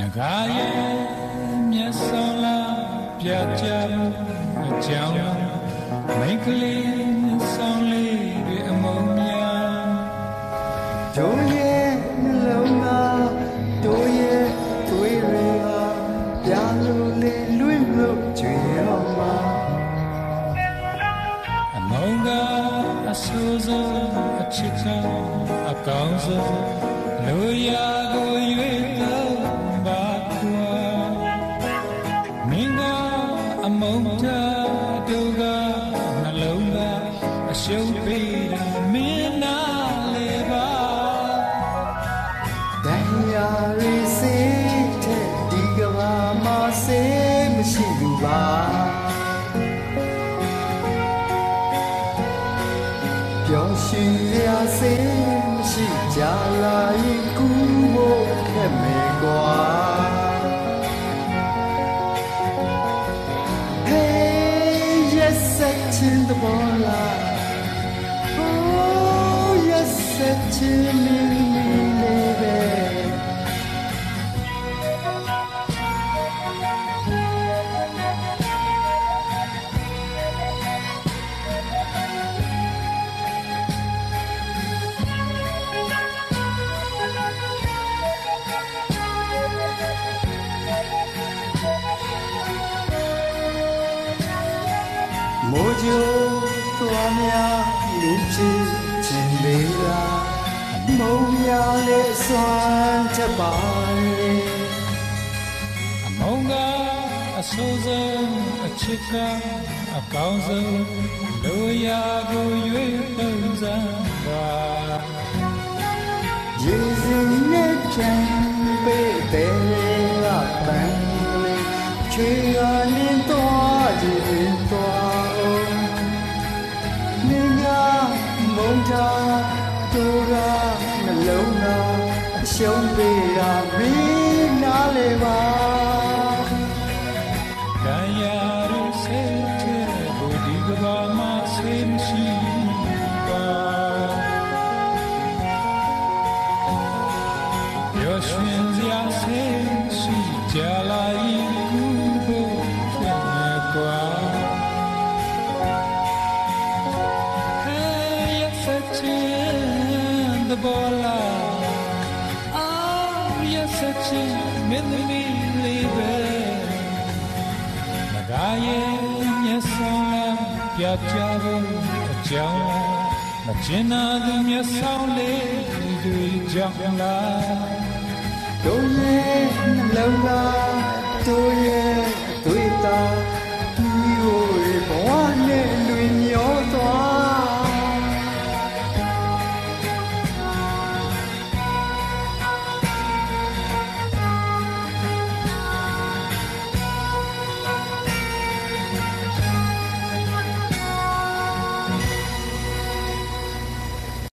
ငကားရဲ့မျက်စောလာပြကြအကြောင်းမိန်းကလေးဆောင်းလေးတွေအမုန်းများတို့ရဲ့နှလုံးသားတို့ရဲ့သွေးတွေကပြာလို့လေးလွင့်လို့ကြွေရောမှာအမုန်းကအဆိုးဆုံးအချစ်ကအကောင်းဆုံးလူရာကိုရွေး န်းထားတို့ကနှလုံးသားအရှုံးပေးတာမင်းနာလေပါတန်ရာရီစေးတဲ့ဒီကဘာမှာစေးမရှိဘူးပါပျော်ရွှင်ရာစေးမရှိကြလာရင်ကူဖို့ခက်မယ်ကွာ မိုးကြိုးသွားများလင်းချင်ခြင်းလေးလားမုံများလေးစွမ်းချက်ပါလေအမုန်းကအဆိုးဆုံးအချစ်ကအကောင်းဆုံးလူရာကိုရွေးပုံစံပါရေစင်နဲ့ချမ်း တာတို့ကနှလုံးသားအရှုံးပေးရမင်းနားလေပါကံရာရစေတဲ့ဘူဒီကဘာမဆေးမရှိပါရောရှင်စရာဆေးရှိ yes, it's in the bola. Oh, yes, it's in me, baby. ငကားရဲ့မျက်စောင်းပြပြဖို့အကြောင်းမကျင်နာသူမျက်စောင်းလေးတွေကြောင့်လားတို့ရဲ့နှလုံးသားတို့ရဲ့အသွေးသား